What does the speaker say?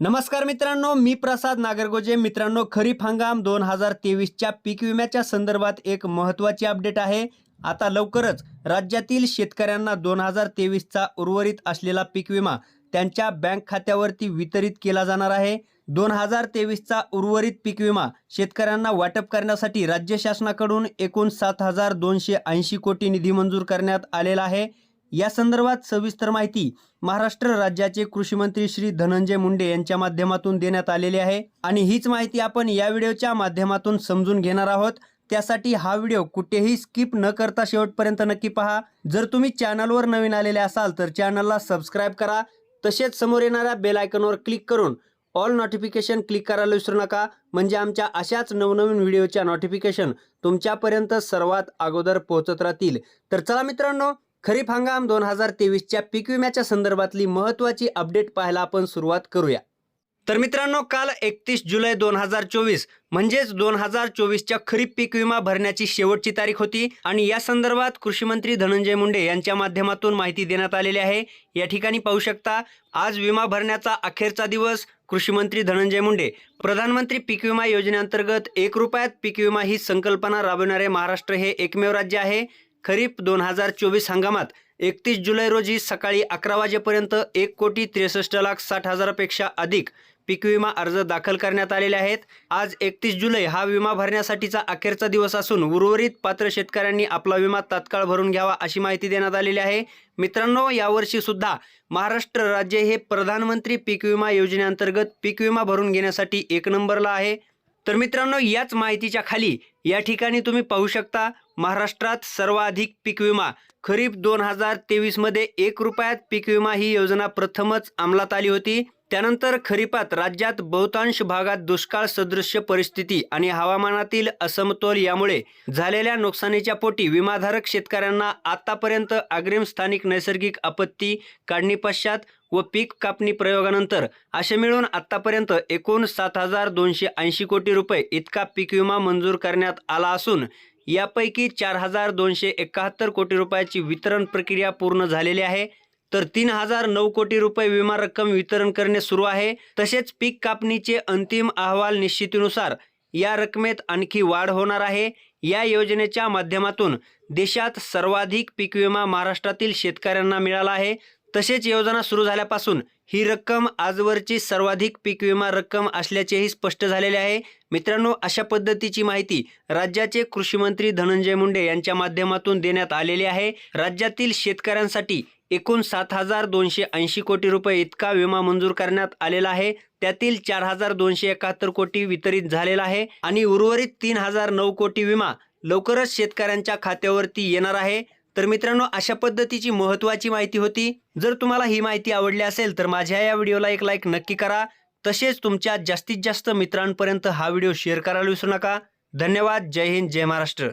नमस्कार मित्रांनो मी प्रसाद नागरगोजे. मित्रांनो खरीप हंगाम दोन हजार तेवीसच्या पीक विम्याच्या संदर्भात एक महत्त्वाची अपडेट आहे. आता लवकरच राज्यातील शेतकऱ्यांना दोन हजार तेवीसचा उर्वरित असलेला पीक विमा त्यांच्या बँक खात्यावरती वितरित केला जाणार आहे. दोन हजार तेवीसचा उर्वरित पीक विमा शेतकऱ्यांना वाटप करण्यासाठी राज्य शासनाकडून एकूण सात हजार दोनशे ऐंशी कोटी निधी मंजूर करण्यात आलेला आहे. या संदर्भात सविस्तर माहिती महाराष्ट्र राज्याचे कृषी मंत्री श्री धनंजय मुंडे यांच्या माध्यमातून देण्यात आलेली आहे. आणि हीच माहिती आपण या व्हिडिओच्या माध्यमातून समजून घेणार आहोत. त्यासाठी हा व्हिडिओ कुठेही स्किप न करता शेवटपर्यंत नक्की पहा. जर तुम्ही चॅनलवर नवीन आलेले असाल तर चॅनलला सबस्क्राईब करा. तसेच समोर येणाऱ्या बेल आयकॉनवर क्लिक करून ऑल नोटिफिकेशन क्लिक करायला विसरू नका. म्हणजे आमच्या अशाच नवनवीन व्हिडिओच्या नोटिफिकेशन तुमच्यापर्यंत सर्वात अगोदर पोहोचत राहतील. तर चला मित्रांनो खरीप हंगाम दोन हजार तेवीसच्या पीक विम्याच्या संदर्भातली महत्त्वाची अपडेट पाहायला आपण सुरुवात करूया. तर मित्रांनो काल एकतीस जुलै दोन हजार चोवीस म्हणजेच दोन हजार चोवीसच्या खरीप पीक विमा भरण्याची शेवटची तारीख होती आणि या संदर्भात कृषी मंत्री धनंजय मुंडे यांच्या माध्यमातून माहिती देण्यात आलेली आहे. या ठिकाणी पाहू शकता आज विमा भरण्याचा अखेरचा दिवस कृषी मंत्री धनंजय मुंडे. प्रधानमंत्री पीक विमा योजनेअंतर्गत एक रुपयात पीक विमा ही संकल्पना राबविणारे महाराष्ट्र हे एकमेव राज्य आहे. खरीप दोन हजार चोवीस हंगामात एकतीस जुलै रोजी सकाळी अकरा वाजेपर्यंत एक कोटी त्रेसष्ट लाख साठ हजारापेक्षा अधिक पीक विमा अर्ज दाखल करण्यात आलेले आहेत. आज एकतीस जुलै हा विमा भरण्यासाठीचा अखेरचा दिवस असून उर्वरित पात्र शेतकऱ्यांनी आपला विमा तात्काळ भरून घ्यावा अशी माहिती देण्यात आलेली आहे. मित्रांनो यावर्षी सुद्धा महाराष्ट्र राज्य हे प्रधानमंत्री पीक विमा योजनेअंतर्गत पीक विमा भरून घेण्यासाठी एक नंबरला आहे. तर मित्रांनो याच माहितीच्या खाली या ठिकाणी तुम्ही पाहू शकता महाराष्ट्रात सर्वाधिक पीक विमा. खरीप दोन हजार तेवीसमध्ये एक रुपयात पीक विमा ही योजना प्रथमच अंमलात आली होती. त्यानंतर खरीपात राज्यात बहुतांश भागात दुष्काळ सदृश्य परिस्थिती आणि हवामानातील असमतोल यामुळे झालेल्या नुकसानीच्या पोटी विमाधारक शेतकऱ्यांना आतापर्यंत अग्रिम स्थानिक नैसर्गिक आपत्ती काढणीपश्चात व पीक कापणी प्रयोगानंतर असे मिळून आतापर्यंत एकूण सात हजार दोनशे ऐंशी कोटी रुपये इतका पीक विमा मंजूर करण्यात आला असून यापैकी चार हजार दोनशे एकाहत्तर कोटी रुपयाची वितरण प्रक्रिया पूर्ण झालेली आहे. तर तीन हजार नऊ कोटी रुपये विमा रक्कम वितरण करणे सुरू आहे. तसेच पीक कापणीचे अंतिम अहवाल निश्चितीनुसार या रकमेत आणखी वाढ होणार आहे. या योजनेच्या माध्यमातून देशात सर्वाधिक पीक विमा महाराष्ट्रातील शेतकऱ्यांना मिळाला आहे. तसेच योजना सुरू झाल्यापासून ही रक्कम आजवरची सर्वाधिक पीक विमा रक्कम असल्याचेही स्पष्ट झालेले आहे. मित्रांनो अशा पद्धतीची माहिती राज्याचे कृषी मंत्री धनंजय मुंडे यांच्या माध्यमातून देण्यात आलेली आहे. राज्यातील शेतकऱ्यांसाठी एकूण सात हजार दोनशे ऐंशी कोटी रुपये इतका विमा मंजूर करण्यात आलेला आहे. त्यातील चार हजार दोनशे एकाहत्तर कोटी वितरित झालेला आहे आणि उर्वरित तीन हजार नऊ कोटी विमा लवकरच शेतकऱ्यांच्या खात्यावरती येणार आहे. तर मित्रांनो अशा पद्धतीची महत्त्वाची माहिती होती. जर तुम्हाला ही माहिती आवडली असेल तर माझ्या या व्हिडिओला एक लाईक नक्की करा. तसेच तुमच्या जास्तीत जास्त मित्रांपर्यंत हा व्हिडिओ शेअर करायला विसरू नका. धन्यवाद. जय हिंद. जय महाराष्ट्र.